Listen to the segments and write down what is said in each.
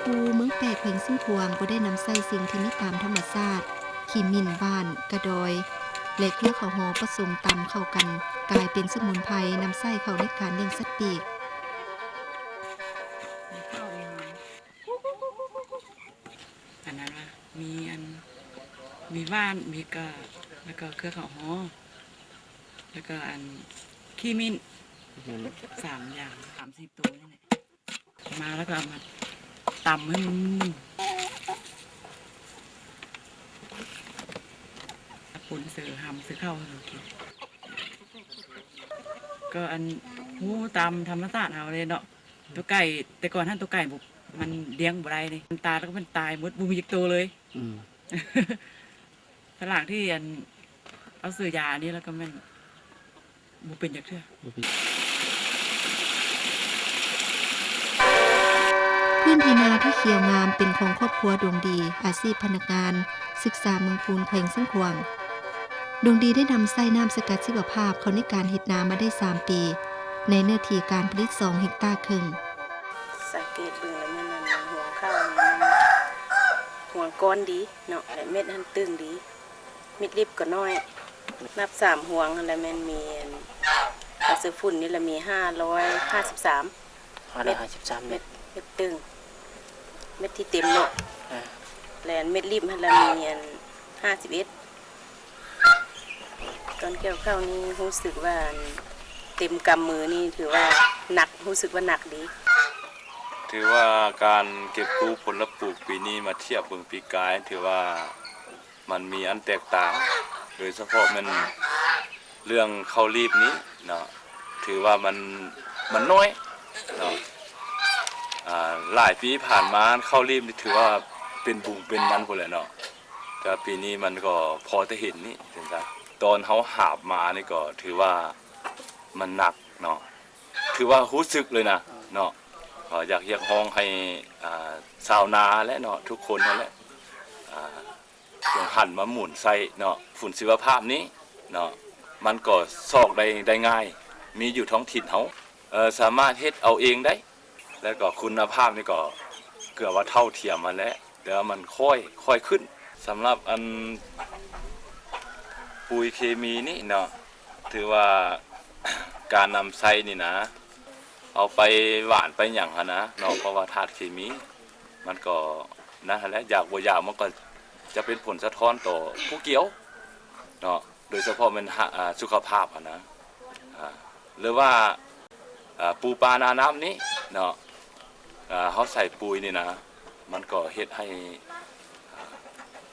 คูเมืองแขวงซึ่งพวงก็ได้นำใส่สิ่งที่มีตามธรรมชาติขีมินบ้าน กระดอยและเครือเขาวหอผสมตำเข้ากัน กลายเป็นสมุนไพรนำใส่เข้าในการเลี้ยงสัตว์ปีกอันนั้นว่ามีอันมีว่านมีกะแล้วก็เครือเขาวหอแล้วก็อันขี้มิ้นสามอย่างสามสิบตัวนี่แหละมาแล้วก็เอามา ตำให้มันปุ่นเสือหำเสือเข้ากินก็อันหูตำธรรมชาติเอาเลยเนาะตัวไก่ แต่ก่อนท่านตัวไก่บุมันเลี้ยงบได้เลยมันตายแล้วก็มันตายหมดบุมีจักตัวเลยอืมฝรั่งที่อันเอาซื้อยานนี้แล้วก็มันบุเป็นจักเทื่อ พื้นที่นาที่เขียวงามเป็นของครอบครัวดวงดี อาชีพพนักงาน ศึกษาเมืองพูนแขวงซึ่งควง ดวงดีได้นำไส้น้ำสกัดชีวภาพเขาในการเห็ดนามาได้ 3 ปี ในเนื้อที่การผลิต 2 เฮกตาร์ครึ่งสังเกตเบิ่งแล้วมันนั่นหัวข้าวมันหัวก้อนดีเนาะและเม็ดมันตึงดีเม็ดริบก็น้อย นับสามห่วงแล้วมันมีอันอันซื้อฝุ่นนี่ละมีห้าร้อยห้าสิบสามห้าร้อยห้าสิบสามเมเม็ตดรเม็ดตึง เม็ดที่เต็มเนาะอ่าและอันเม็ดริบมันละมีอันห้าสิบเอ็ดตอนเกี่ยวข้าวนี่รู้สึกว่าอันเต็มกำมือนี่ถือว่าหนักรู้สึกว่าหนักดี ถือว่าการเก็บกู้ผลปลูกปีนี้มาเทียบเบิ่งปีกาย ถือว่ามันมีอันแตกต่าง โดยเฉพาะมันเรื่องข้าวรีบนี้เนาะถือว่ามันมันน้อยเนาะอ่า หลายปีผ่านมาเข้ารีบนี่ถือว่าเป็นบุงเป็นมันพุ่นแหละเนาะแต่ปีนี้มันก็พอจะเห็นนี่เห็นจ้ะตอนเขาหาบมานี่ก็ถือว่ามันหนักเนาะถือว่ารู้สึกเลยนะเนาะอยากเรียกร้องให้อ่าวนาและเนาะทุกคนนั่นแหละอ่าจงหันมาหมุนใส่เนาะฝุ่นชีวภาพนี้เนาะมันก็ซอกได้ได้ง่าย มีอยู่ท้องถิ่นเขาสามารถเฮ็ดเอาเองได้ แล้วก็คุณภาพนี่ก็เกือบว่าเท่าเทียมมาแล้วเดี๋ยวมันค่อยค่อยขึ้นสำหรับอันปุ๋ยเคมีนี่เนาะถือว่าการนำใส่นี่นะ เอาไปหวานไปอย่างหั้นะเนาะเพราะว่าธาตุเคมี มันก็นะฮะและอยากบ่อยากมันก็จะเป็นผลสะท้อนต่อผู้เกี่ยวเนาะโดยเฉพาะมันสุขภาพอะนะหรือว่าปูปลานาน้ำนี้เนาะ เขาใส่ปุ๋ยนี่นะ มันก็เฮ็ดให้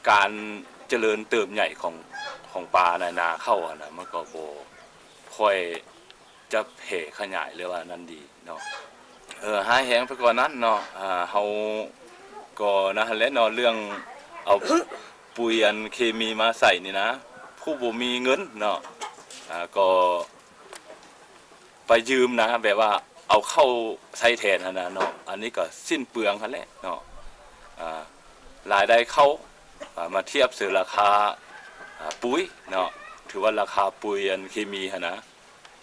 การเจริญเติบใหญ่ของของปลาในนาเข้าอะนะมันก็บ่ค่อยจะแผ่ขยายเลยว่านั่นดีเนาะเออหาแหงไปก่อนนั้นเนาะอ่าเฮาก็นะและเนาะเรื่องเอาปุ๋ยอันเคมีมาใส่นี่นะ ผู้บ่มีเงินเนาะอ่าก็ไปยืมนะแบบว่า เอาเข้าใช้แทนหั้นนะเนาะอันนี้ก็สิ้นเปลืองหันแหละเนาะอ่ารายได้เข้าอ่ามาเทียบซื้อราคาอ่าปุ๋ยเนาะถือว่าราคาปุ๋ยอันเคมีหั่นนะ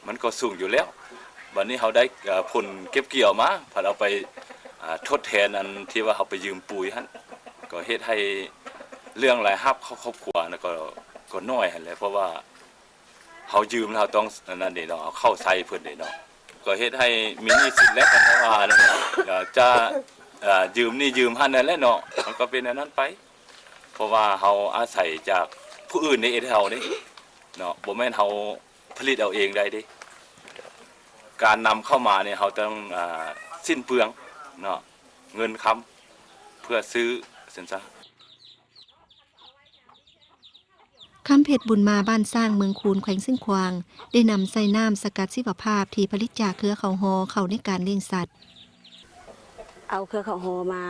มันก็สูงอยู่แล้ววันนี้เขาได้อ่อผลเก็บเกี่ยวมาพอเราไปอ่าทดแทนอันที่ว่าเขาไปยืมปุ๋ยฮันก็เฮ็ดให้เรื่องรายรับเข้าครอบครัวนะก็ก็น้อยหันแหละเพราะว่าเขายืมแล้วเราต้องนั่นเด้เนาะเอาเข้าใส่เพิ่นเด้เนาะ ก็เฮ็ดให้มีหนี้สินและกันว่านั่นน่ะอยากจะยืมนี่ยืมหันนั่นแหละเนาะมันก็เป็นอันนั้นไป เพราะว่าเขาอาศัยจากผู้อื่นในเอเฮานี่เนาะบ่แม่นเฮาผลิตเอาเองได้ดิการนำเข้ามาเนี่ยเขาต้องอาสิ้นเปลืองเนาะเงินค้ำเพื่อซื้อสินซะ คำเพชรบุญมาบ้านสร้างเมืองคูนแขวงซึ่งควาง ได้นำไส้น้ำสกัดชีวภาพที่ผลิตจากเครือเขาวหอเข้าในการเลี้ยงสัตว์ เอาเครือเขาวโฮมา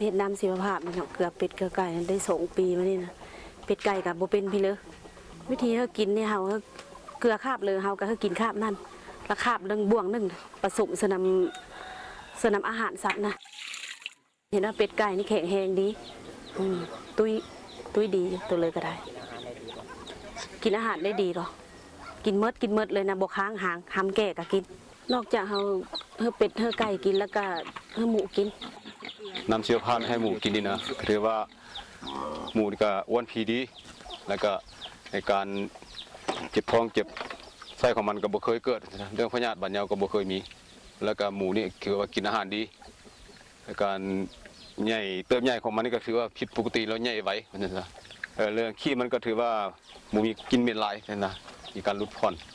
เฮ็ดน้ำชีวภาพเนาะเกลือเป็ดเกลือไก่ได้สองปีมานี่นะเป็ดไก่กับโบเป็นพี่เลยวิธีเขากินเนี่ยเขาก็เกลือคาบเลยเขาก็เขากินคาบนั่นแล้วคาบหนึ่งบ่วงหนึ่งผสมสนำสนำอาหารสัตว์นะเห็นว่าเป็ดไก่นี่แข็งแรงดี ตุ้ยตุ้ยดีตัวเลยก็ได้ กินอาหารได้ดีหรอกินเมดกินเมดเลยนะบกค้างหางหำแก่ก็กิน นอกจากเขาเฮอเป็ดเฮอไก่กินแล้วก็เฮอหมูกินนำเชื้อพานให้หมูกินนี่นะถือว่าหมูก็อ้วนพีดี แล้วก็ในการเจ็บท้องเจ็บไส้ของมันก็บ่เคยเกิดเรื่องพยาธิบัดเยาก็บ่เคยมี แล้วก็หมูนี่คือว่ากินอาหารดีในการใหญ่เติบใหญ่ของมันนี่ก็ถือว่าผิดปกติแล้วใหญ่ไว้มันซะ เออเรื่องขี้มันก็ถือว่ามูมีกินเม็ดหลายนั่นนะมีการลดผ่อน